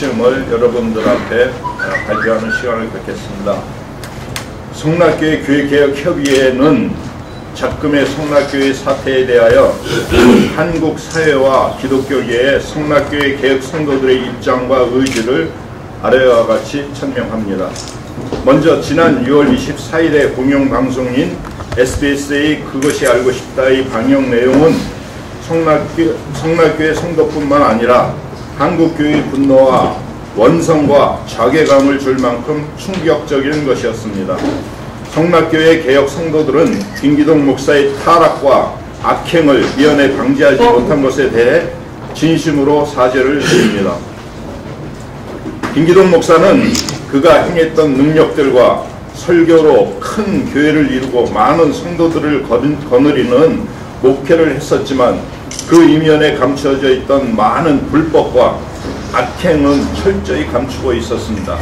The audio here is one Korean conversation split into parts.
결심을 여러분들 앞에 발표하는 시간을 갖겠습니다. 성락교회 교회개혁협의회는 작금의 성락교회 사태에 대하여 한국 사회와 기독교계의 성락교회 개혁 성도들의 입장과 의지를 아래와 같이 천명합니다. 먼저 지난 6월 24일에 공영방송인 SBS의 그것이 알고 싶다의 방영 내용은 성락교, 성락교회 성도뿐만 아니라 한국교회의 분노와 원성과 자괴감을 줄 만큼 충격적인 것이었습니다. 성락교회 개혁 성도들은 김기동 목사의 타락과 악행을 미연에 방지하지 못한 것에 대해 진심으로 사죄를 드립니다. 김기동 목사는 그가 행했던 능력들과 설교로 큰 교회를 이루고 많은 성도들을 거느리는 목회를 했었지만 그 이면에 감춰져 있던 많은 불법과 악행은 철저히 감추고 있었습니다.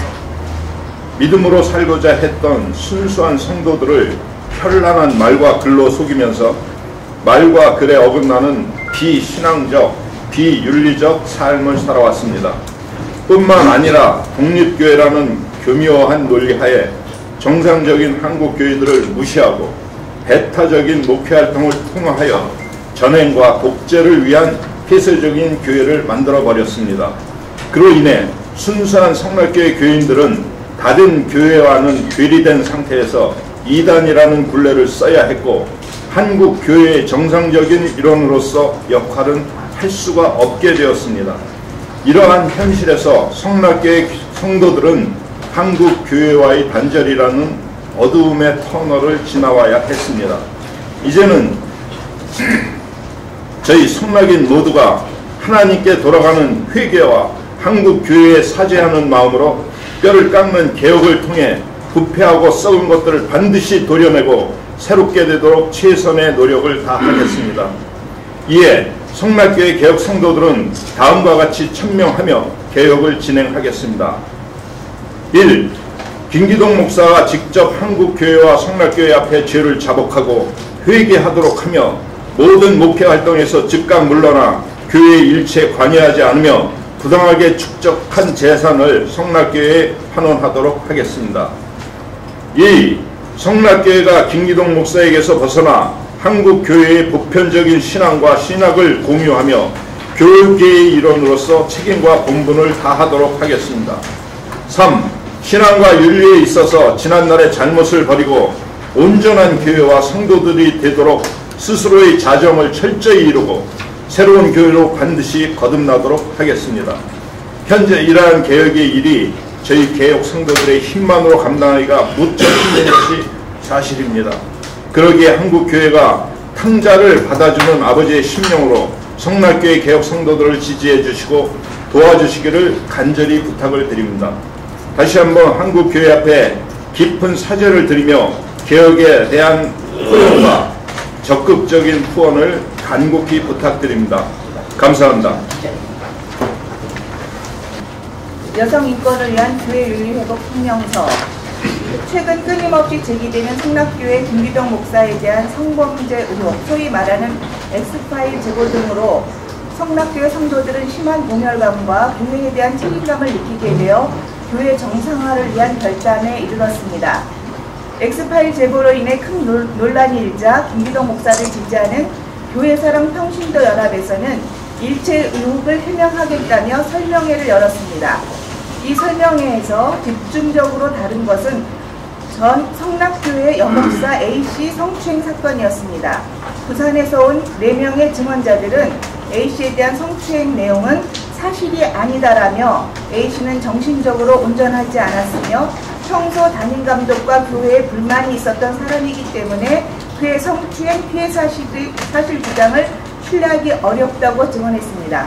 믿음으로 살고자 했던 순수한 성도들을 현란한 말과 글로 속이면서 말과 글에 어긋나는 비신앙적, 비윤리적 삶을 살아왔습니다. 뿐만 아니라 독립교회라는 교묘한 논리하에 정상적인 한국교회들을 무시하고 배타적인 목회 활동을 통하여 전행과 독재를 위한 폐쇄적인 교회를 만들어 버렸습니다. 그로 인해 순수한 성락교회 교인들은 다른 교회와는 괴리된 상태에서 이단이라는 굴레를 써야 했고 한국 교회의 정상적인 일원으로서 역할은 할 수가 없게 되었습니다. 이러한 현실에서 성락교회 성도들은 한국 교회와의 단절이라는 어두움의 터널을 지나와야 했습니다. 이제는 저희 성락인 모두가 하나님께 돌아가는 회개와 한국 교회에 사죄하는 마음으로 뼈를 깎는 개혁을 통해 부패하고 썩은 것들을 반드시 도려내고 새롭게 되도록 최선의 노력을 다하겠습니다. 이에 성락교회 개혁 성도들은 다음과 같이 천명하며 개혁을 진행하겠습니다. 1. 김기동 목사가 직접 한국교회와 성락교회 앞에 죄를 자복하고 회개하도록 하며 모든 목회 활동에서 즉각 물러나 교회 일체 관여하지 않으며 부당하게 축적한 재산을 성락교회에 환원하도록 하겠습니다. 2. 성락교회가 김기동 목사에게서 벗어나 한국 교회의 보편적인 신앙과 신학을 공유하며 교육계의 일원으로서 책임과 본분을 다하도록 하겠습니다. 3. 신앙과 윤리에 있어서 지난날의 잘못을 버리고 온전한 교회와 성도들이 되도록 스스로의 자정을 철저히 이루고 새로운 교회로 반드시 거듭나도록 하겠습니다. 현재 이러한 개혁의 일이 저희 개혁 성도들의 힘만으로 감당하기가 무척 힘든 것이 사실입니다. 그러기에 한국교회가 탕자를 받아주는 아버지의 심령으로 성락교회 개혁 성도들을 지지해 주시고 도와주시기를 간절히 부탁을 드립니다. 다시 한번 한국교회 앞에 깊은 사죄를 드리며 개혁에 대한 포용과 적극적인 후원을 간곡히 부탁드립니다. 감사합니다. 여성 인권을 위한 교회 윤리 회복 성명서 최근 끊임없이 제기되는 성락교회 김기동 목사에 대한 성범죄 의혹, 소위 말하는 엑스파일 제보 등으로 성락교회 성도들은 심한 모멸감과 교회에 대한 책임감을 느끼게 되어 교회 정상화를 위한 결단에 이르렀습니다. 엑스파일 제보로 인해 큰 논란이 일자 김기동 목사를 지지하는 교회사랑 평신도 연합에서는 일체 의혹을 해명하겠다며 설명회를 열었습니다. 이 설명회에서 집중적으로 다룬 것은 전 성락교회 여목사 A씨 성추행 사건이었습니다. 부산에서 온 4명의 증언자들은 A씨에 대한 성추행 내용은 사실이 아니다라며 A씨는 정신적으로 운전하지 않았으며 평소 담임 감독과 교회에 불만이 있었던 사람이기 때문에 그의 성추행 피해 사실, 사실 주장을 신뢰하기 어렵다고 증언했습니다.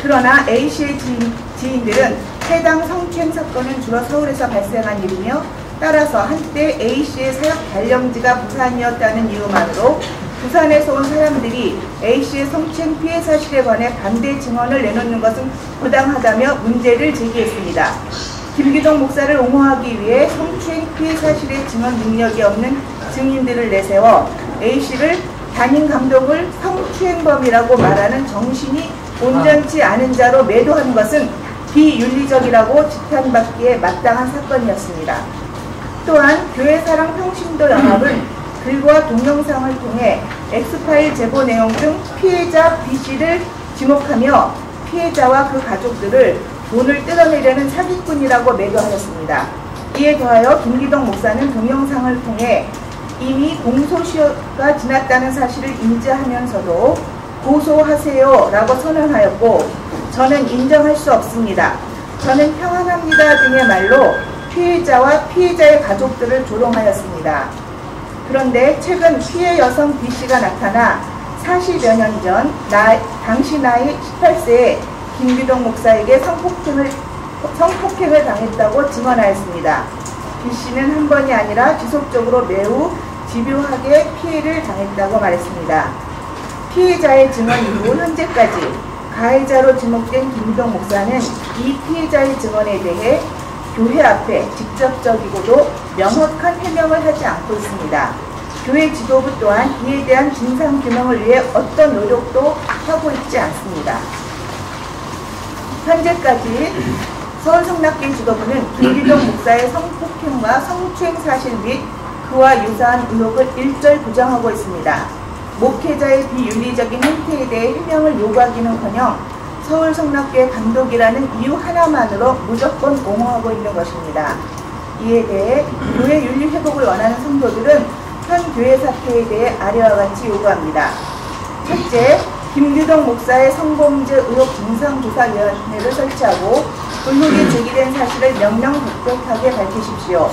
그러나 A씨의 지인, 지인 들은 해당 성추행 사건은 주로 서울에서 발생한 일이며 따라서 한때 A씨의 사역 발령지가 부산이었다는 이유만으로 부산에서 온 사람들이 A씨의 성추행 피해 사실에 관해 반대 증언을 내놓는 것은 부당하다며 문제를 제기했습니다. 김기동 목사를 옹호하기 위해 성추행 피해 사실의 증언 능력이 없는 증인들을 내세워 A씨를 담임 감독을 성추행범이라고 말하는 정신이 온전치 않은 자로 매도한 것은 비윤리적이라고 지탄받기에 마땅한 사건이었습니다. 또한 교회사랑 평신도 연합은 글과 동영상을 통해 엑스파일 제보 내용 중 피해자 B씨를 지목하며 피해자와 그 가족들을 돈을 뜯어내려는 사기꾼이라고 매도하였습니다. 이에 더하여 김기동 목사는 동영상을 통해 이미 공소시효가 지났다는 사실을 인지하면서도 고소하세요 라고 선언하였고 저는 인정할 수 없습니다. 저는 평안합니다 등의 말로 피해자와 피해자의 가족들을 조롱하였습니다. 그런데 최근 피해 여성 B씨가 나타나 40여 년 전 당시 나이 18세에 김기동 목사에게 성폭행을, 성폭행을 당했다고 증언하였습니다. B씨는 한 번이 아니라 지속적으로 매우 집요하게 피해를 당했다고 말했습니다. 피해자의 증언 이후 현재까지 가해자로 지목된 김기동 목사는 이 피해자의 증언에 대해 교회 앞에 직접적이고도 명확한 해명을 하지 않고 있습니다. 교회 지도부 또한 이에 대한 진상 규명을 위해 어떤 노력도 하고 있지 않습니다. 현재까지 서울 성락교 지도부는 김기동 목사의 성폭행과 성추행 사실 및 그와 유사한 의혹을 일절 부정하고 있습니다. 목회자의 비윤리적인 행태에 대해 해명을 요구하기는커녕 서울 성락교의 감독이라는 이유 하나만으로 무조건 옹호하고 있는 것입니다. 이에 대해 교회 윤리 회복을 원하는 성도들은 현 교회 사태에 대해 아래와 같이 요구합니다. 첫째, 김규동 목사의 성범죄 의혹 진상조사위원회를 설치하고 의혹이 제기된 사실을 명명백백하게 밝히십시오.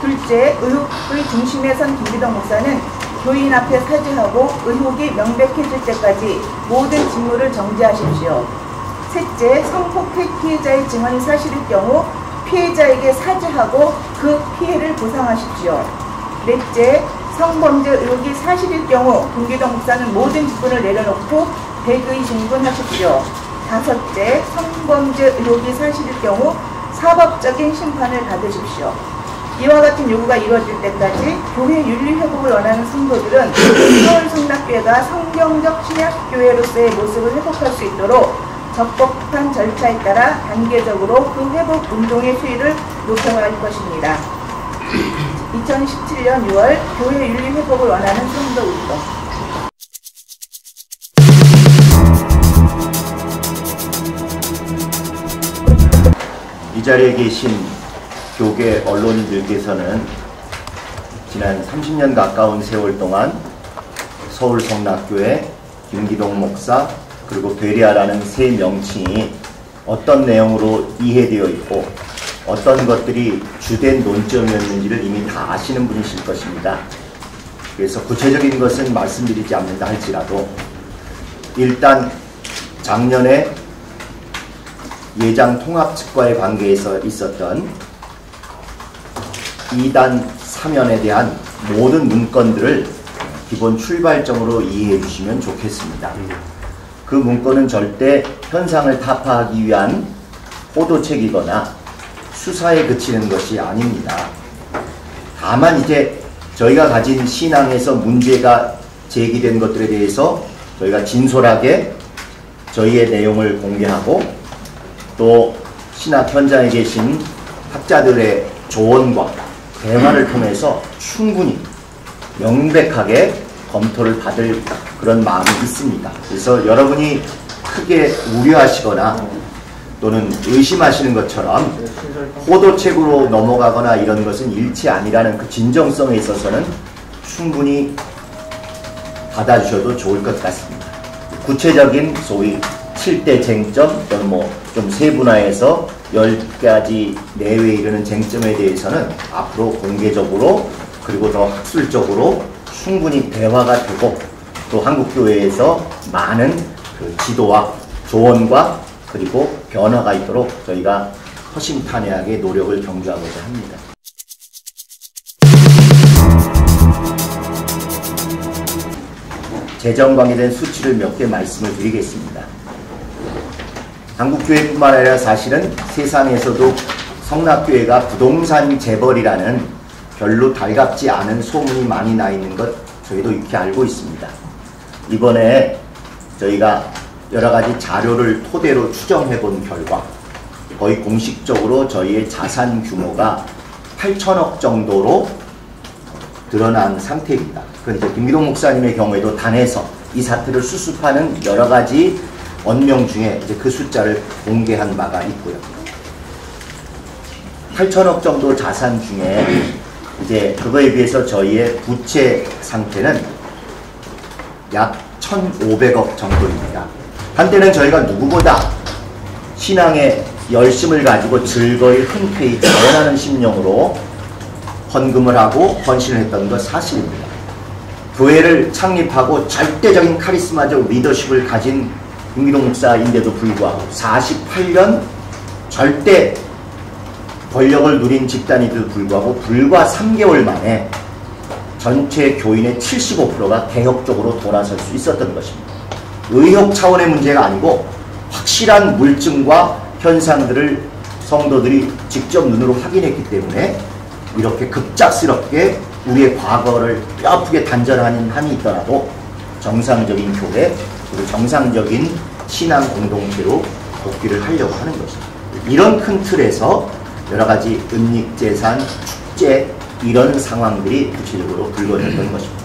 둘째, 의혹의 중심에 선 김기동 목사는 교인 앞에 사죄하고 의혹이 명백해질 때까지 모든 직무를 정지하십시오. 셋째, 성폭행 피해자의 증언이 사실일 경우 피해자에게 사죄하고 그 피해를 보상하십시오. 넷째, 성범죄 의혹이 사실일 경우 김기동 목사는 모든 직분을 내려놓고 백의 신분하십시오. 다섯째, 성범죄 의혹이 사실일 경우 사법적인 심판을 받으십시오. 이와 같은 요구가 이루어질 때까지 교회 윤리 회복을 원하는 성도들은 서울 성락교회가 성경적 신약 교회로서의 모습을 회복할 수 있도록 적법한 절차에 따라 단계적으로 그 회복 운동의 수위를 높여갈 것입니다. 2017년 6월 교회 윤리 회복을 원하는 성도 운동. 이 자리에 계신 교계 언론인들께서는 지난 30년 가까운 세월 동안 서울 성락교회 김기동 목사 그리고 베리아라는 세 명칭이 어떤 내용으로 이해되어 있고 어떤 것들이 주된 논점이었는지를 이미 다 아시는 분이실 것입니다. 그래서 구체적인 것은 말씀드리지 않는다 할지라도 일단 작년에 예장 통합 측과의 관계에서 있었던 2단 사면에 대한 모든 문건들을 기본 출발점으로 이해해 주시면 좋겠습니다. 그 문건은 절대 현상을 타파하기 위한 호도책이거나 수사에 그치는 것이 아닙니다. 다만 이제 저희가 가진 신앙에서 문제가 제기된 것들에 대해서 저희가 진솔하게 저희의 내용을 공개하고 또 신학 현장에 계신 학자들의 조언과 대화를 통해서 충분히 명백하게 검토를 받을 그런 마음이 있습니다. 그래서 여러분이 크게 우려하시거나 또는 의심하시는 것처럼 호도책으로 넘어가거나 이런 것은 일치 아니라는 그 진정성에 있어서는 충분히 받아주셔도 좋을 것 같습니다. 구체적인 소위 7대 쟁점 또는 뭐 좀 세분화해서 10가지 내외에 이르는 쟁점에 대해서는 앞으로 공개적으로 그리고 더 학술적으로 충분히 대화가 되고 또 한국교회에서 많은 그 지도와 조언과 그리고 변화가 있도록 저희가 허심탄회하게 노력을 경주하고자 합니다. 재정 관계된 수치를 몇 개 말씀을 드리겠습니다. 한국교회뿐만 아니라 사실은 세상에서도 성락교회가 부동산 재벌이라는 별로 달갑지 않은 소문이 많이 나 있는 것 저희도 익히 알고 있습니다. 이번에 저희가 여러 가지 자료를 토대로 추정해 본 결과 거의 공식적으로 저희의 자산 규모가 8천억 정도로 드러난 상태입니다. 그건 이제 김기동 목사님의 경우에도 단에서 이 사태를 수습하는 여러 가지 언명 중에 이제 그 숫자를 공개한 바가 있고요. 8천억 정도 자산 중에 이제 그거에 비해서 저희의 부채 상태는 약 1,500억 정도입니다. 한때는 저희가 누구보다 신앙의 열심을 가지고 즐거이 흔쾌히 자원하는 심령으로 헌금을 하고 헌신을 했던 것 사실입니다. 교회를 창립하고 절대적인 카리스마적 리더십을 가진 김기동 목사인데도 불구하고 48년 절대 권력을 누린 집단인데도 불구하고 불과 3개월 만에 전체 교인의 75%가 개혁적으로 돌아설 수 있었던 것입니다. 의혹 차원의 문제가 아니고 확실한 물증과 현상들을 성도들이 직접 눈으로 확인했기 때문에 이렇게 급작스럽게 우리의 과거를 뼈아프게 단절하는 한이 있더라도 정상적인 교회 그리고 정상적인 신앙 공동체로 복귀를 하려고 하는 것입니다. 이런 큰 틀에서 여러 가지 은닉 재산, 축제 이런 상황들이 구체적으로 불거졌던 것입니다.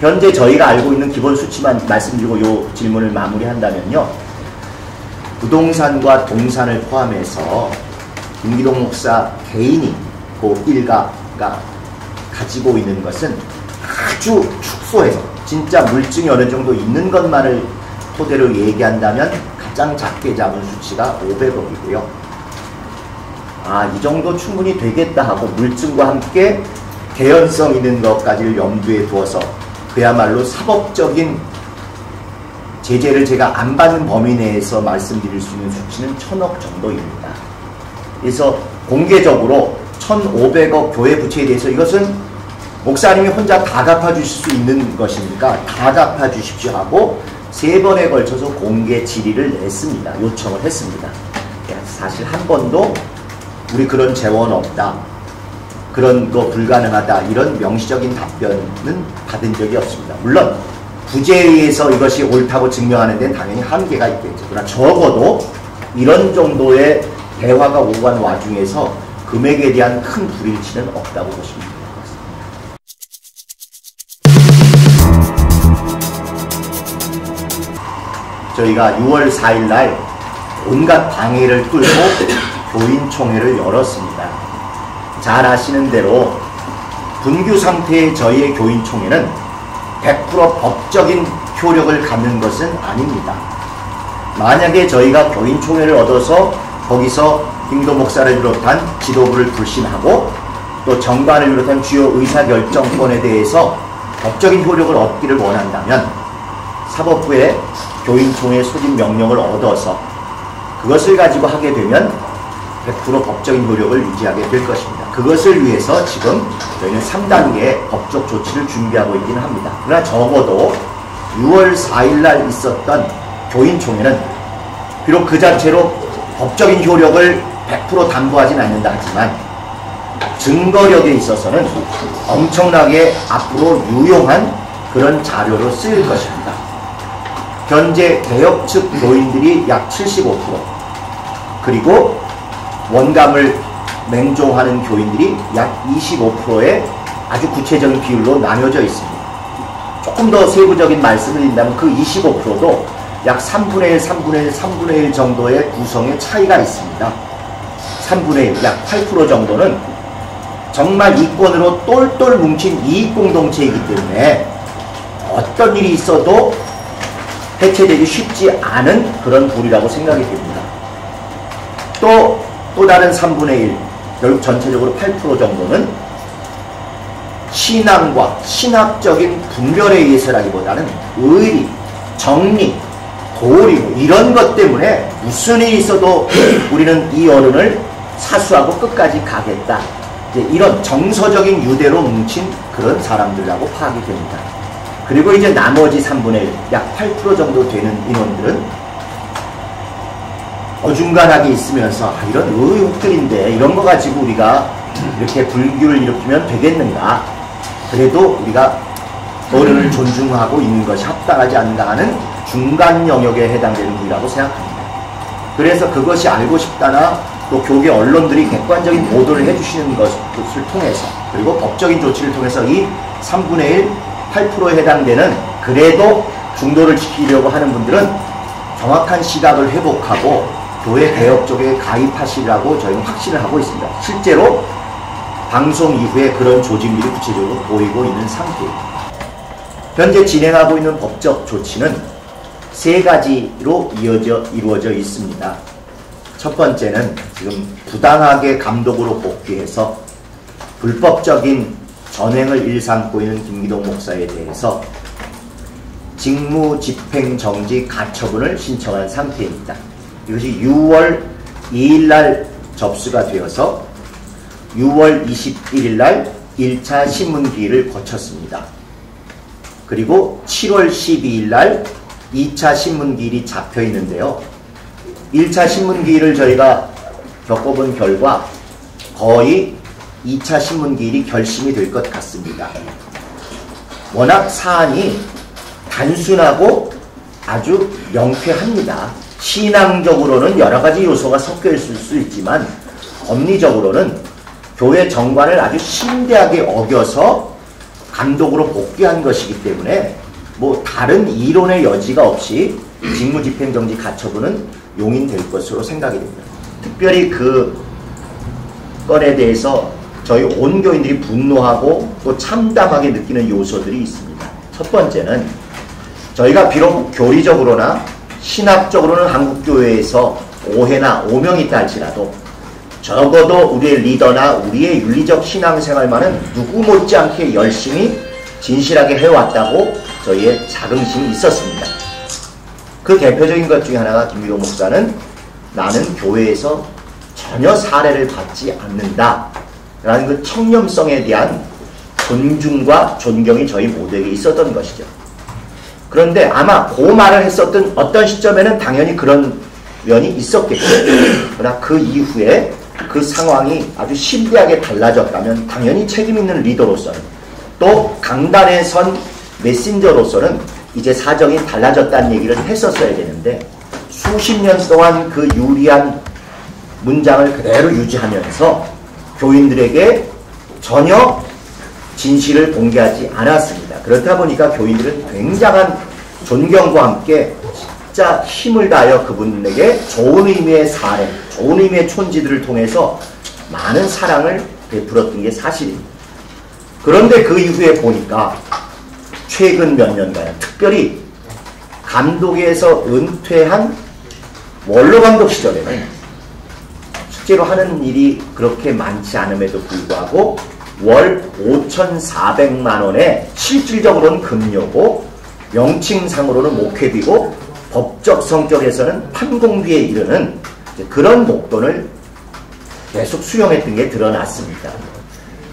현재 저희가 알고 있는 기본 수치만 말씀드리고 이 질문을 마무리한다면요. 부동산과 동산을 포함해서 김기동 목사 개인이 그 일가가 가지고 있는 것은 아주 축소해서 진짜 물증이 어느 정도 있는 것만을 토대로 얘기한다면 가장 작게 잡은 수치가 500억이고요. 아, 이 정도 충분히 되겠다 하고 물증과 함께 개연성 있는 것까지를 염두에 두어서 그야말로 사법적인 제재를 제가 안 받는 범위 내에서 말씀드릴 수 있는 수치는 천억 정도입니다. 그래서 공개적으로 1,500억 교회 부채에 대해서 이것은 목사님이 혼자 다 갚아주실 수 있는 것이니까 다 갚아주십시오 하고 세 번에 걸쳐서 공개 질의를 냈습니다. 요청을 했습니다. 사실 한 번도 우리 그런 재원 없다. 그런 거 불가능하다. 이런 명시적인 답변은 받은 적이 없습니다. 물론 부재에 의해서 이것이 옳다고 증명하는 데는 당연히 한계가 있겠죠. 그러나 적어도 이런 정도의 대화가 오고 간 와중에서 금액에 대한 큰 불일치는 없다고 보시면 됩니다. 저희가 6월 4일 날 온갖 방해를 뚫고 교인총회를 열었습니다. 잘 아시는 대로 분규 상태의 저희의 교인총회는 100% 법적인 효력을 갖는 것은 아닙니다. 만약에 저희가 교인총회를 얻어서 거기서 김도 목사를 비롯한 지도부를 불신하고 또 정관을 비롯한 주요 의사결정권에 대해서 법적인 효력을 얻기를 원한다면 사법부의 교인총회 소집 명령을 얻어서 그것을 가지고 하게 되면 100% 법적인 효력을 유지하게 될 것입니다. 그것을 위해서 지금 저희는 3단계 법적 조치를 준비하고 있기는 합니다. 그러나 적어도 6월 4일 날 있었던 교인총회는 비록 그 자체로 법적인 효력을 100% 담보하진 않는다 하지만 증거력에 있어서는 엄청나게 앞으로 유용한 그런 자료로 쓰일 것입니다. 현재 개혁 측 교인들이 약 75% 그리고 원감을 맹종하는 교인들이 약 25%의 아주 구체적인 비율로 나뉘어져 있습니다. 조금 더 세부적인 말씀을 드린다면 그 25%도 약 3분의 1, 3분의 1, 3분의 1 정도의 구성의 차이가 있습니다. 3분의 1, 약 8% 정도는 정말 이권으로 똘똘 뭉친 이익공동체이기 때문에 어떤 일이 있어도 해체되기 쉽지 않은 그런 부리라고 생각이 됩니다. 또, 또 다른 3분의 1, 결국 전체적으로 8% 정도는 신앙과 신학적인 분별에 의해서라기보다는 의리, 정리, 도리 뭐 이런 것 때문에 무슨 일이 있어도 우리는 이 어른을 사수하고 끝까지 가겠다. 이제 이런 정서적인 유대로 뭉친 그런 사람들이라고 파악이 됩니다. 그리고 이제 나머지 3분의 1, 약 8% 정도 되는 인원들은 어중간하게 있으면서 아, 이런 의혹들인데 이런 거 가지고 우리가 이렇게 불교를 일으키면 되겠는가 그래도 우리가 어른을 존중하고 있는 것이 합당하지 않는가 하는 중간 영역에 해당되는 분이라고 생각합니다. 그래서 그것이 알고 싶다나 또 교계 언론들이 객관적인 보도를 해주시는 것을 통해서 그리고 법적인 조치를 통해서 이 3분의 1, 8%에 해당되는 그래도 중도를 지키려고 하는 분들은 정확한 시각을 회복하고 교회 개혁 쪽에 가입하시라고 저희는 확신을 하고 있습니다. 실제로 방송 이후에 그런 조짐들이 구체적으로 보이고 있는 상태입니다. 현재 진행하고 있는 법적 조치는 세 가지로 이어져 이루어져 있습니다. 첫 번째는 지금 부당하게 감독으로 복귀해서 불법적인 전횡을 일삼고 있는 김기동 목사에 대해서 직무 집행 정지 가처분을 신청한 상태입니다. 이것이 6월 2일 날 접수가 되어서 6월 21일 날 1차 신문 기일을 거쳤습니다. 그리고 7월 12일 날 2차 신문 기일이 잡혀 있는데요. 1차 신문 기일을 저희가 겪어본 결과 거의 2차 신문 기일이 결심이 될 것 같습니다. 워낙 사안이 단순하고 아주 명쾌합니다. 신앙적으로는 여러 가지 요소가 섞여 있을 수 있지만 법리적으로는 교회 정관을 아주 심대하게 어겨서 감독으로 복귀한 것이기 때문에 뭐 다른 이론의 여지가 없이 직무집행정지 가처분은 용인될 것으로 생각이 됩니다. 특별히 그 건에 대해서 저희 온 교인들이 분노하고 또 참담하게 느끼는 요소들이 있습니다. 첫 번째는 저희가 비록 교리적으로나 신학적으로는 한국교회에서 오해나 오명이 있다 할지라도 적어도 우리의 리더나 우리의 윤리적 신앙생활만은 누구 못지않게 열심히 진실하게 해왔다고 저희의 자긍심이 있었습니다. 그 대표적인 것 중에 하나가 김미호 목사는 나는 교회에서 전혀 사례를 받지 않는다. 라는 그 청렴성에 대한 존중과 존경이 저희 모두에게 있었던 것이죠. 그런데 아마 그 말을 했었던 어떤 시점에는 당연히 그런 면이 있었겠죠. 그러나 그 이후에 그 상황이 아주 심대하게 달라졌다면 당연히 책임 있는 리더로서는 또 강단에 선 메신저로서는 이제 사정이 달라졌다는 얘기를 했었어야 되는데 수십 년 동안 그 유리한 문장을 그대로 유지하면서 교인들에게 전혀 진실을 공개하지 않았습니다. 그렇다 보니까 교인들은 굉장한 존경과 함께 진짜 힘을 다하여 그분에게 좋은 의미의 사례, 좋은 의미의 촌지들을 통해서 많은 사랑을 베풀었던 게 사실입니다. 그런데 그 이후에 보니까 최근 몇 년간 특별히 감독에서 은퇴한 원로 감독 시절에는 실제로 하는 일이 그렇게 많지 않음에도 불구하고 월 5,400만 원의 실질적으로는 급료고 명칭상으로는 목회비고 법적 성격에서는 판공비에 이르는 그런 목돈을 계속 수용했던 게 드러났습니다.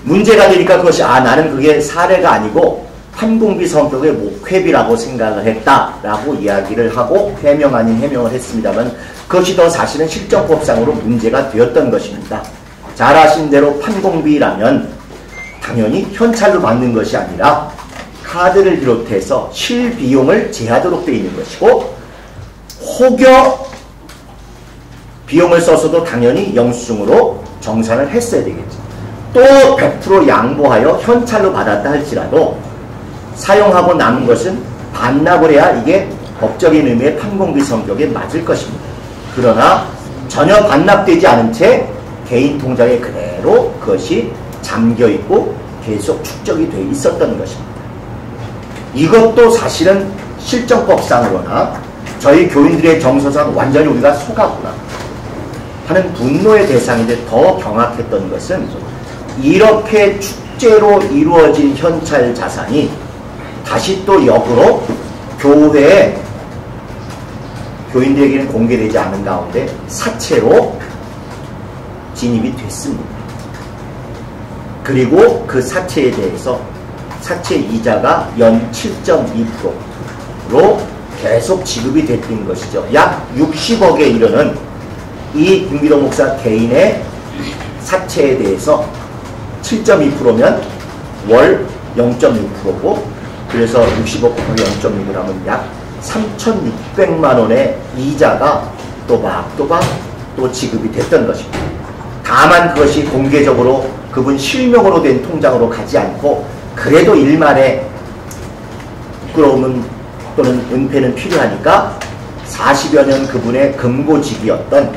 문제가 되니까 그것이 아 나는 그게 사례가 아니고 판공비 성격의 목회비라고 생각을 했다라고 이야기를 하고 해명 아닌 해명을 했습니다만 그것이 더 사실은 실정법상으로 문제가 되었던 것입니다. 잘 아신 대로 판공비라면 당연히 현찰로 받는 것이 아니라 카드를 비롯해서 실비용을 제하도록 되어 있는 것이고 혹여 비용을 써서도 당연히 영수증으로 정산을 했어야 되겠죠. 또 100% 양보하여 현찰로 받았다 할지라도 사용하고 남은 것은 반납을 해야 이게 법적인 의미의 판공비 성격에 맞을 것입니다. 그러나 전혀 반납되지 않은 채 개인 통장에 그대로 그것이 잠겨 있고 계속 축적이 돼 있었던 것입니다. 이것도 사실은 실정법상으로나 저희 교인들의 정서상 완전히 우리가 속았구나 하는 분노의 대상인데 더 경악했던 것은 이렇게 축제로 이루어진 현찰 자산이 다시 또 역으로 교회에 교인들에게는 공개되지 않은 가운데 사채로 진입이 됐습니다. 그리고 그 사채에 대해서 사채 이자가 연 7.2%로 계속 지급이 됐던 것이죠. 약 60억에 이르는 이 김기동 목사 개인의 사채에 대해서 7.2%면 월 0.6%고 그래서 60억 곱하기 0.6을 하면 약 3,600만 원의 이자가 또박또박 또 지급이 됐던 것입니다. 다만 그것이 공개적으로 그분 실명으로 된 통장으로 가지 않고 그래도 일말의 부끄러움은 또는 은폐는 필요하니까 40여 년 그분의 금고직이었던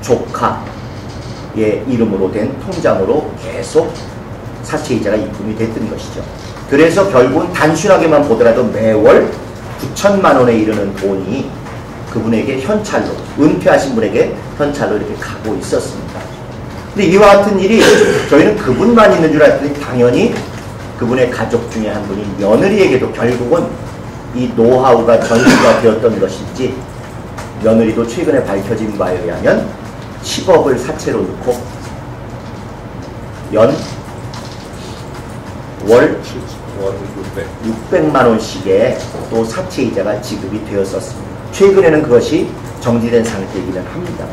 조카의 이름으로 된 통장으로 계속 사채이자가 입금이 됐던 것이죠. 그래서 결국은 단순하게만 보더라도 매월 9천만 원에 이르는 돈이 그분에게 현찰로 은퇴하신 분에게 현찰로 이렇게 가고 있었습니다. 근데 이와 같은 일이 저희는 그분만 있는 줄 알았더니 당연히 그분의 가족 중에 한 분이 며느리에게도 결국은 이 노하우가 전수가 되었던 것인지 며느리도 최근에 밝혀진 바에 의하면 10억을 사채로 넣고 연 월 600만 원씩의 또 사채 이자가 지급이 되었었습니다. 최근에는 그것이 정지된 상태이기는 합니다.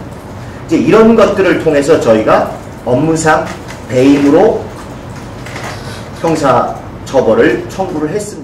이제 이런 것들을 통해서 저희가 업무상 배임으로 형사 처벌을 청구를 했습니다.